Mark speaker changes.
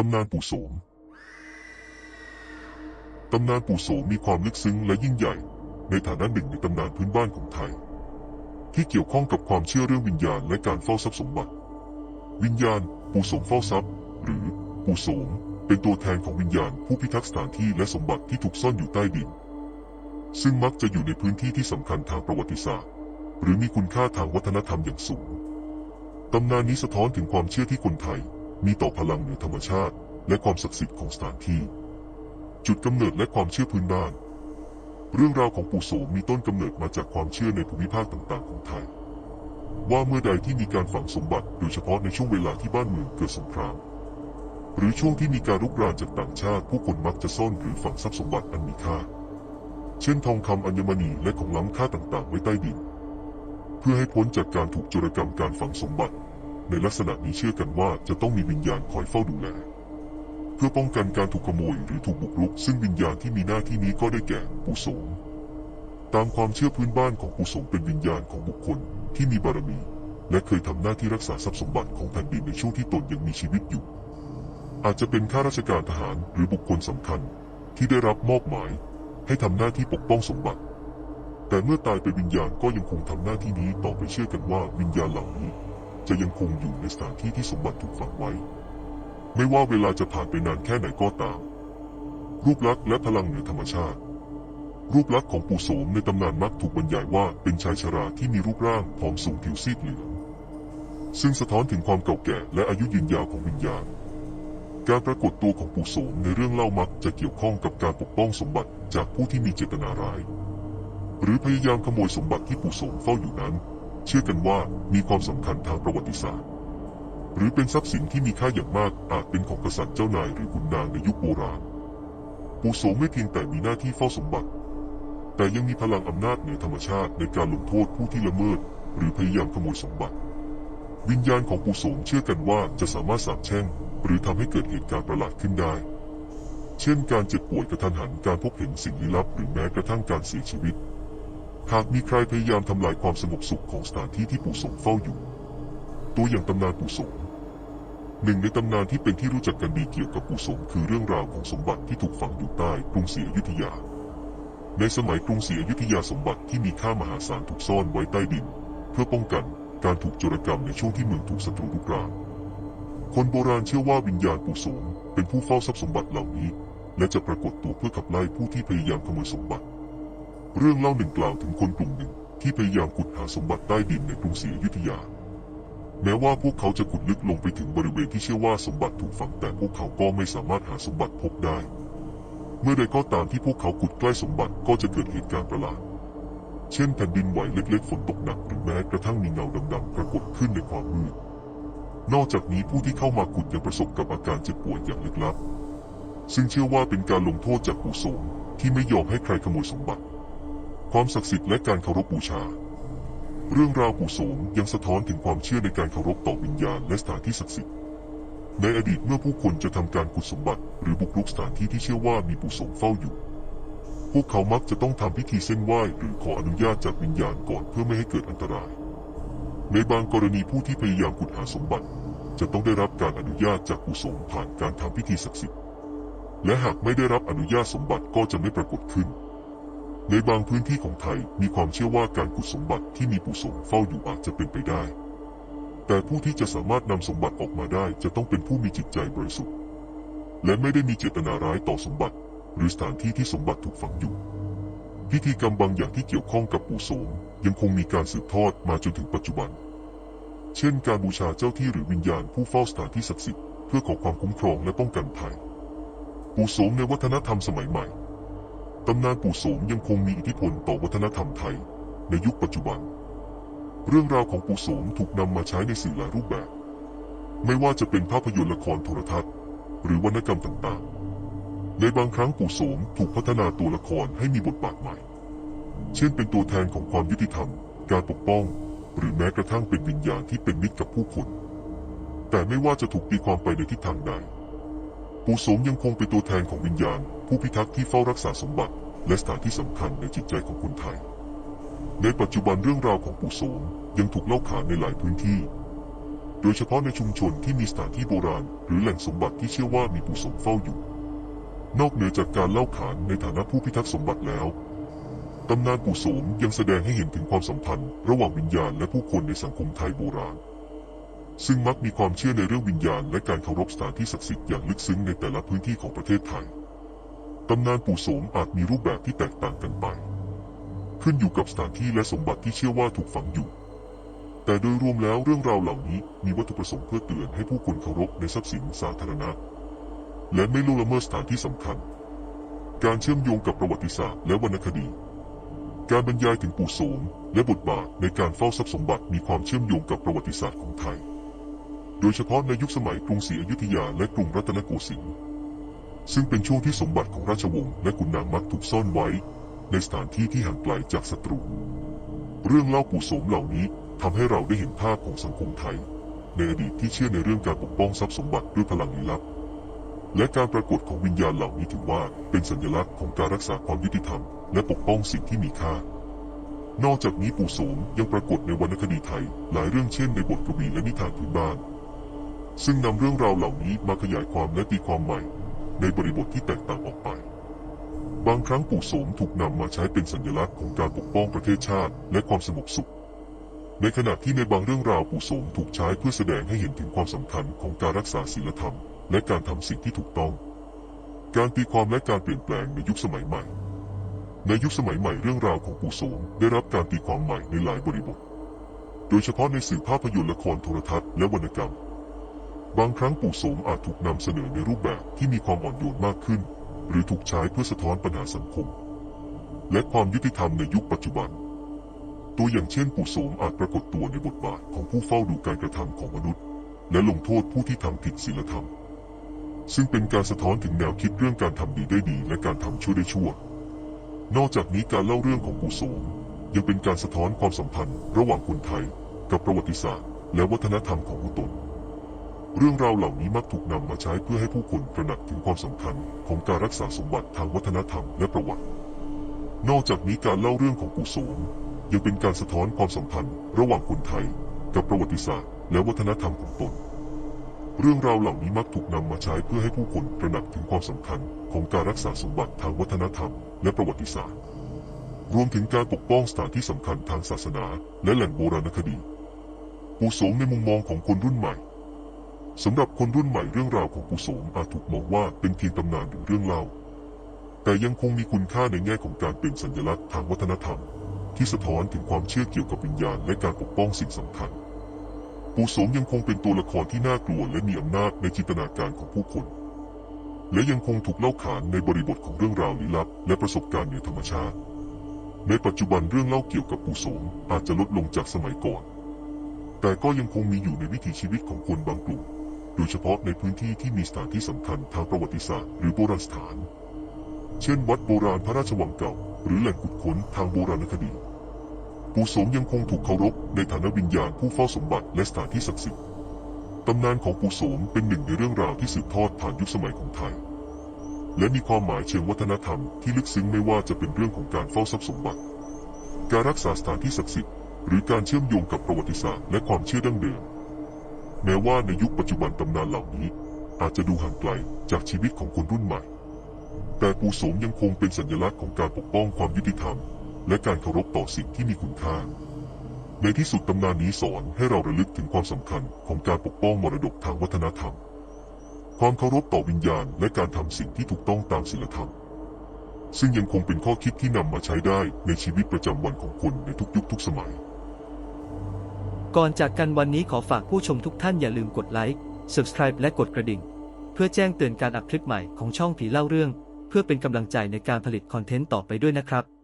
Speaker 1: ตำนานปู่โสม ตำนานปู่โสมมีความลึกซึ้งและยิ่งใหญ่ ในฐานะหนึ่งในตำนานพื้นบ้านของไทย ที่เกี่ยวข้องกับความเชื่อเรื่องวิญญาณและการเฝ้าทรัพย์สมบัติ วิญญาณ ปู่โสมเฝ้าทรัพย์ หรือปู่โสมเป็นตัวแทนของวิญญาณผู้พิทักษ์สถานที่และสมบัติที่ถูกซ่อนอยู่ใต้ดิน ซึ่งมักจะอยู่ในพื้นที่ที่สำคัญทางประวัติศาสตร์ หรือมีคุณค่าทางวัฒนธรรมอย่างสูง ตำนานนี้สะท้อนถึงความเชื่อที่คนไทย มีต่อพลังเหนือธรรมชาติ และความศักดิ์สิทธิ์ของสถานที่ จุดกำเนิดและความเชื่อพื้นบ้าน เรื่องราวของปู่โสมมีต้นกำเนิดมาจากความเชื่อในภูมิภาคต่างๆ ของไทย ว่าเมื่อใดที่มีการฝังสมบัติโดยเฉพาะในช่วงเวลาที่บ้านเมืองเกิดสงคราม หรือช่วงที่มีการรุกรานจากต่างชาติ ผู้คนมักจะซ่อนหรือฝังทรัพย์สมบัติอันมีค่า เช่นทองคำอัญมณีและของล้ำค่าต่างๆ ไว้ใต้ดิน เพื่อให้พ้นจากการถูกโจรกรรมการฝังสมบัติ ในลักษณะนี้เชื่อกันว่าจะต้องมีวิญญาณคอยเฝ้าดูแล เพื่อป้องกันการถูกขโมยหรือถูกบุกรุก ซึ่งวิญญาณที่มีหน้าที่นี้ก็ได้แก่ปู่โสมตามความเชื่อพื้นบ้านของปู่โสมเป็นวิญญาณของบุคคลที่มีบารมี และเคยทำหน้าที่รักษาทรัพย์สมบัติของแผ่นดินในช่วงที่ตนยังมีชีวิตอยู่ อาจจะเป็นข้าราชการทหารหรือบุคคลสำคัญ ที่ได้รับมอบหมาย ให้ทำหน้าที่ปกป้องสมบัติ แต่เมื่อตายไปวิญญาณก็ยังคงทำหน้าที่นี้ต่อไปเชื่อกันว่าวิญญาณเหล่านี้ จะยังคงอยู่ในสถานที่ที่สมบัติถูกฝังไว้ ไม่ว่าเวลาจะผ่านไปนานแค่ไหนก็ตาม รูปลักษณ์และพลังเหนือธรรมชาติ รูปลักษณ์ของปู่โสมในตำนานมักถูกบรรยายว่าเป็นชายชราที่มีรูปร่างผอมสูงผิวซีดเหลือง ซึ่งสะท้อนถึงความเก่าแก่และอายุยืนยาวของวิญญาณ การปรากฏตัวของปู่โสมในเรื่องเล่ามักจะเกี่ยวข้องกับการปกป้องสมบัติจากผู้ที่มีเจตนาร้าย หรือพยายามขโมยสมบัติที่ปู่โสมเฝ้าอยู่นั้น เชื่อกันว่ามีความสำคัญทางประวัติศาสตร์ หรือเป็นทรัพย์สินที่มีค่าอย่างมากอาจเป็นของกษัตริย์เจ้านายหรือขุนนางในยุคโบราณ ปู่โสมไม่เพียงแต่มีหน้าที่เฝ้าสมบัติ แต่ยังมีพลังอำนาจเหนือธรรมชาติในการลงโทษผู้ที่ละเมิด หรือพยายามขโมยสมบัติ วิญญาณของปู่โสมเชื่อกันว่าจะสามารถสาบแช่ง หรือทำให้เกิดเหตุการณ์ประหลาดขึ้นได้ เช่น การเจ็บป่วยกระทันหันการพบเห็นสิ่งลี้ลับ หรือแม้กระทั่งการเสียชีวิต หากมีใครพยายามทำลายความสงบสุขของสถานที่ที่ปู่สมเฝ้าอยู่ ตัวอย่างตำนานปู่สมหนึ่งในตำนานที่เป็นที่รู้จักกันดีเกี่ยวกับปู่สมคือเรื่องราวของสมบัติที่ถูกฝังอยู่ใต้กรุงศรีอยุธยา ในสมัยกรุงศรีอยุธยาสมบัติที่มีค่ามหาศาลถูกซ่อนไว้ใต้ดิน เพื่อป้องกันการถูกโจรกรรมในช่วงที่เมืองถูกศัตรูรุกรานคนโบราณเชื่อว่าวิญญาณปู่สมเป็นผู้เฝ้าทรัพย์สมบัติเหล่านี้ และจะปรากฏตัวเพื่อขับไล่ผู้ที่พยายามขโมยสมบัติ เรื่องเล่าหนึ่งกล่าวถึงคนกลุ่มหนึ่งที่พยายามขุดหาสมบัติใต้ดินในกรุงศรีอยุธยา แม้ว่าพวกเขาจะขุดลึกลงไปถึงบริเวณที่เชื่อว่าสมบัติถูกฝังแต่พวกเขาก็ไม่สามารถหาสมบัติพบได้ เมื่อใดก็ตามที่พวกเขาขุดใกล้สมบัติก็จะเกิดเหตุการณ์ประหลาด เช่นแผ่นดินไหวเล็กๆฝนตกหนักหรือแม้กระทั่งมีเงาดำๆปรากฏขึ้นในความมืด นอกจากนี้ผู้ที่เข้ามาขุดยังประสบกับอาการเจ็บป่วยอย่างลึกลับ ซึ่งเชื่อว่าเป็นการลงโทษจากปู่โสมที่ไม่ยอมให้ใครขโมยสมบัติ ความศักดิ์สิทธิ์และการเคารพบูชา เรื่องราวปู่โสมยังสะท้อนถึงความเชื่อในการเคารพต่อวิญญาณและสถานที่ศักดิ์สิทธิ์ ในอดีตเมื่อผู้คนจะทำการขุดสมบัติ หรือบุกรุกสถานที่ที่เชื่อว่ามีปู่โสมเฝ้าอยู่ พวกเขามักจะต้องทำพิธีเส้นไหว้หรือขออนุญาตจากวิญญาณก่อนเพื่อไม่ให้เกิดอันตราย ในบางกรณีผู้ที่พยายามขุดหาสมบัติ จะต้องได้รับการอนุญาตจากปู่โสมผ่านการทำพิธีศักดิ์สิทธิ์ และหากไม่ได้รับอนุญาตสมบัติก็จะไม่ปรากฏขึ้น ในบางพื้นที่ของไทยมีความเชื่อว่าการขุดสมบัติที่มีปู่สมเฝ้าอยู่อาจจะเป็นไปได้ แต่ผู้ที่จะสามารถนำสมบัติออกมาได้จะต้องเป็นผู้มีจิตใจบริสุทธิ์ และไม่ได้มีเจตนาร้ายต่อสมบัติ หรือสถานที่ที่สมบัติถูกฝังอยู่ พิธีกรรมบางอย่างที่เกี่ยวข้องกับปู่โสมยังคงมีการสืบทอดมาจนถึงปัจจุบัน เช่น การบูชาเจ้าที่หรือวิญญาณผู้เฝ้าสถานที่ศักดิ์สิทธิ์เพื่อขอความคุ้มครองและป้องกันภัย ปู่โสมในวัฒนธรรมสมัยใหม่ ตำนานปู่โสมยังคงมีอิทธิพลต่อวัฒนธรรมไทย ในยุคปัจจุบัน เรื่องราวของปู่โสมถูกนำมาใช้ในสื่อหลายรูปแบบ ไม่ว่าจะเป็นภาพยนตร์ละครโทรทัศน์ หรือวรรณกรรมต่างๆ ในบางครั้งปู่โสมถูกพัฒนาตัวละครให้มีบทบาทใหม่ เช่นเป็นตัวแทนของความยุติธรรม การปกป้อง หรือแม้กระทั่งเป็นวิญญาณที่เป็นมิตรกับผู้คน แต่ไม่ว่าจะถูกตีความไปในทิศทางใด ปู่โสมยังคงเป็นตัวแทนของวิญญาณ ผู้พิทักษ์ที่เฝ้ารักษาสมบัติ และสถานที่สำคัญในจิตใจของคนไทย ในปัจจุบันเรื่องราวของปู่โสมยังถูกเล่าขานในหลายพื้นที่ โดยเฉพาะในชุมชนที่มีสถานที่โบราณ หรือแหล่งสมบัติที่เชื่อว่ามีปู่โสมเฝ้าอยู่ นอกเหนือจากการเล่าขานในฐานะผู้พิทักษ์สมบัติแล้วตำนานปู่โสมยังแสดงให้เห็นถึงความสัมพันธ์ ระหว่างวิญญาณและผู้คนในสังคมไทยโบราณ ซึ่งมักมีความเชื่อในเรื่องวิญญาณ และการเคารพสถานที่ศักดิ์สิทธิ์อย่างลึกซึ้งในแต่ละพื้นที่ของประเทศไทย ตำนานปู่โสมอาจมีรูปแบบที่แตกต่างกันไป ขึ้นอยู่กับสถานที่และสมบัติที่เชื่อว่าถูกฝังอยู่ แต่โดยรวมแล้วเรื่องราวเหล่านี้มีวัตถุประสงค์เพื่อเตือนให้ผู้คนเคารพในทรัพย์สินสาธารณะ และไม่ล่วงละเมิดสถานที่สำคัญ การเชื่อมโยงกับประวัติศาสตร์และวรรณคดีการบรรยายถึงปู่โสมและบทบาทในการเฝ้าทรัพย์สมบัติมีความเชื่อมโยงกับประวัติศาสตร์ของไทย โดยเฉพาะในยุคสมัยกรุงศรีอยุธยาและกรุงรัตนโกสินทร์ ซึ่งเป็นช่วงที่สมบัติของราชวงศ์และขุนนางมักถูกซ่อนไว้ ในสถานที่ที่ห่างไกลจากศัตรู เรื่องเล่าปู่โสมเหล่านี้ทำให้เราได้เห็นภาพของสังคมไทย ในอดีตที่เชื่อในเรื่องการปกป้องทรัพย์สมบัติด้วยพลังลี้ลับ และการปรากฏของวิญญาณเหล่านี้ถือว่าเป็นสัญลักษณ์ของการรักษาความยุติธรรม และปกป้องสิ่งที่มีค่านอกจากนี้ปู่โสมยังปรากฏในวรรณคดีไทย หลายเรื่องเช่นในบทกวีและนิทานพื้นบ้าน ซึ่งนำเรื่องราวเหล่านี้มาขยายความและตีความใหม่ ในบริบทที่แตกต่างออกไป บางครั้งปู่โสมถูกนำมาใช้เป็นสัญลักษณ์ของการปกป้องประเทศชาติและความสงบสุข ในขณะที่ในบางเรื่องราวปู่โสมถูกใช้เพื่อแสดงให้เห็นถึงความสำคัญของการรักษาศีลธรรม และการทำสิ่งที่ถูกต้อง การตีความและการเปลี่ยนแปลงในยุคสมัยใหม่ ในยุคสมัยใหม่เรื่องราวของปู่โสมได้รับการตีความใหม่ในหลายบริบท โดยเฉพาะในสื่อภาพยนตร์ละครโทรทัศน์และวรรณกรรม บางครั้งปู่โสมอาจถูกนำเสนอในรูปแบบที่มีความอ่อนโยนมากขึ้น หรือถูกใช้เพื่อสะท้อนปัญหาสังคม และความยุติธรรมในยุคปัจจุบัน ตัวอย่างเช่นปู่โสมอาจปรากฏตัวในบทบาทของผู้เฝ้าดูการกระทำของมนุษย์ และลงโทษผู้ที่ทำผิดศีลธรรม ซึ่งเป็นการสะท้อนถึงแนวคิดเรื่องการทำดีได้ดี และการทำชั่วได้ชั่ว นอกจากนี้การเล่าเรื่องของปู่โสมยังเป็นการสะท้อนความสัมพันธ์ ระหว่างคนไทย กับประวัติศาสตร์ และวัฒนธรรมของผู้ตน เรื่องราวเหล่านี้มักถูกนำมาใช้เพื่อให้ผู้คนตระหนักถึงความสำคัญของการรักษาสมบัติทางวัฒนธรรมและประวัติ นอกจากนี้การเล่าเรื่องของปู่โสมยังเป็นการสะท้อนความสัมพันธ์ ระหว่างคนไทย กับประวัติศาสตร์ และวัฒนธรรมของตน เรื่องราวเหล่านี้มักถูกนำมาใช้เพื่อให้ผู้คนตระหนักถึงความสำคัญของการรักษาสมบัติทางวัฒนธรรม และประวัติศาสตร์ รวมถึงการปกป้องสถานที่สำคัญทางศาสนา และแหล่งโบราณคดีปู่โสมในมุมมองของคนรุ่นใหม่ สำหรับคนรุ่นใหม่เรื่องราวของปู่โสมอาจถูกมองว่าเป็นเพียงตำนานหรือเรื่องเล่า แต่ยังคงมีคุณค่าในแง่ของการเป็นสัญลักษณ์ทางวัฒนธรรม ที่สะท้อนถึงความเชื่อเกี่ยวกับวิญญาณและการปกป้องสิ่งสำคัญปู่โสมยังคงเป็นตัวละครที่น่ากลัวและมีอำนาจในจินตนาการของผู้คน และยังคงถูกเล่าขานในบริบทของเรื่องราวลี้ลับ และประสบการณ์เหนือธรรมชาติ ในปัจจุบันเรื่องเล่าเกี่ยวกับปู่โสมอาจจะลดลงจากสมัยก่อน แต่ก็ยังคงมีอยู่ในวิถีชีวิตของคนบางกลุ่ม โดยเฉพาะในพื้นที่ที่มีสถานที่สำคัญทางประวัติศาสตร์หรือโบราณสถาน เช่น วัดโบราณพระราชวังเก่า หรือแหล่งขุดค้นทางโบราณคดี ปู่โสมยังคงถูกเคารพในฐานะวิญญาณผู้เฝ้าสมบัติและสถานที่ศักดิ์สิทธิ์ตำนานของปู่โสมเป็นหนึ่งในเรื่องราวที่สืบทอดผ่านยุคสมัยของไทย และมีความหมายเชิงวัฒนธรรมที่ลึกซึ้งไม่ว่าจะเป็นเรื่องของการเฝ้าทรัพย์สมบัติ การรักษาสถานที่ศักดิ์สิทธิ์หรือการเชื่อมโยงกับประวัติศาสตร์และความเชื่อดั้งเดิม แม้ว่าในยุคปัจจุบันตำนานเหล่านี้ อาจจะดูห่างไกลจากชีวิตของคนรุ่นใหม่ แต่ปู่โสมยังคงเป็นสัญลักษณ์ของการปกป้องความยุติธรรม และการเคารพต่อสิ่งที่มีคุณค่า ในที่สุดตำนานนี้สอนให้เราระลึกถึงความสำคัญของการปกป้องมรดกทางวัฒนธรรม ความเคารพต่อวิญญาณ และการทำสิ่งที่ถูกต้องตามศีลธรรม ซึ่งยังคงเป็นข้อคิดที่นำมาใช้ได้ในชีวิตประจำวันของคนในทุกยุคทุกสมัย
Speaker 2: ก่อนจากกันวันนี้ขอฝากผู้ชมทุกท่านอย่าลืมกดไลค์ Subscribe และกดกระดิ่ง เพื่อแจ้งเตือนการอัพคลิปใหม่ของช่องผีเล่าเรื่อง เพื่อเป็นกำลังใจในการผลิตคอนเทนต์ต่อไปด้วยนะครับ